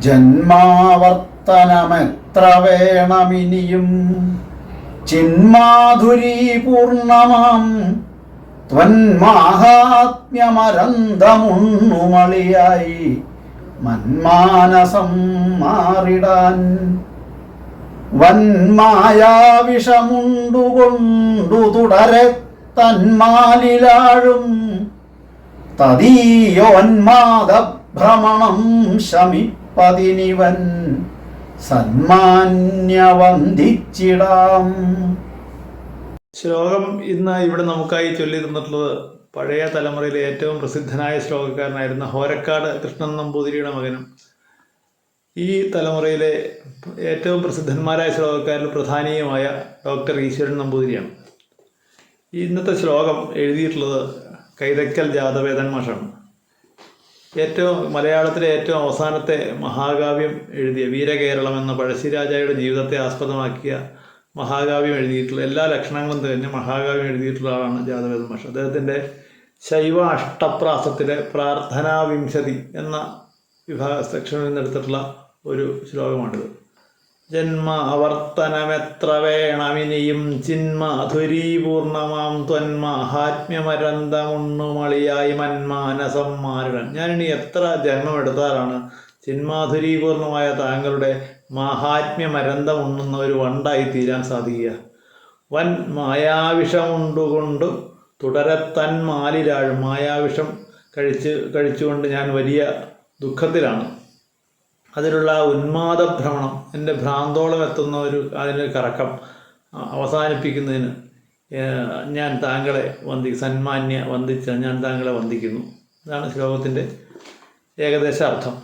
ജന്മാവർത്തനമെത്ര വേണമിനിയും? ചിന്മാധുരീ പൂർണമാം. ത്വന്മാഹാത്മ്യമരന്തമുണ്ണുമളിയായി മന്മാനസം മാറിടാൻ. വന്മായാവിഷമുണ്ടുകൊണ്ടു തുടരെ തന്മാലിലാഴും. തദീയോന്മാദ ഭ്രമണം ശമിപ്പതിനിവൻ സന്മാന്യവന്ദിച്ചിടാം. ശ്ലോകം ഇന്ന് ഇവിടെ നമുക്കായി ചൊല്ലി തന്നിട്ടുള്ളത് പഴയ തലമുറയിലെ ഏറ്റവും പ്രസിദ്ധനായ ശ്ലോകക്കാരനായിരുന്ന ഹോരക്കാട് കൃഷ്ണൻ നമ്പൂതിരിയുടെ മകനും. ഈ തലമുറയിലെ ഏറ്റവും പ്രസിദ്ധന്മാരായ ശ്ലോകക്കാരിൽ പ്രധാനീയമായ ഡോക്ടർ ഈശ്വരൻ നമ്പൂതിരിയാണ്. ഇന്നത്തെ ശ്ലോകം എഴുതിയിട്ടുള്ളത് കൈതക്കൽ ജാതവേദൻ മാഷാണ്. ഏറ്റവും മലയാളത്തിലെ ഏറ്റവും അവസാനത്തെ മഹാകാവ്യം എഴുതിയ വീരകേരളം എന്ന പഴശ്ശിരാജയുടെ ജീവിതത്തെ ആസ്പദമാക്കിയ മഹാകാവ്യം എഴുതിയിട്ടുള്ള എല്ലാ ലക്ഷണങ്ങളും തന്നെ മഹാകാവ്യം എഴുതിയിട്ടുള്ള ആളാണ് ജാതവേദ മാഷ്. അദ്ദേഹത്തിന്റെ ശൈവ അഷ്ടപ്രാസത്തിലെ പ്രാർത്ഥനാവിംശതി എന്ന വിഭാഗ സെക്ഷനിൽ നിന്നെടുത്തിട്ടുള്ള ഒരു ശ്ലോകമാണിത്. ജന്മ അവർത്തനമെത്ര വേണമിനിയും ചിന്മ അധുരീപൂർണമാം മന്മാനസം മാറിടൻ ഞാനിനി എത്ര ജന്മം ജന്മമെടുത്താലാണ് ചിന്മാധുരീപൂർണമായ താങ്കളുടെ മാഹാത്മ്യമരന്തം ഉണ്ണുന്ന ഒരു വണ്ടായി തീരാൻ സാധിക്കുക. വൻ മായാവിഷമുണ്ടുകൊണ്ട് തൻ മാലിരാഴും മായാവിഷം കഴിച്ച് കഴിച്ചുകൊണ്ട് ഞാൻ വലിയ ദുഃഖത്തിലാണ്. അതിലുള്ള ആ ഉന്മാദഭ്രമണം എന്റെ ഭ്രാന്തോളം എത്തുന്ന ഒരു അതിനൊരു കറക്കം അവസാനിപ്പിക്കുന്നതിന് ഞാൻ താങ്കളെ വന്ദി സന്മാന്യ വന്ദിച്ച ഞാൻ താങ്കളെ വന്ദിക്കുന്നു. ഇതാണ് ശ്ലോകത്തിന്റെ ഏകദേശ അർത്ഥം.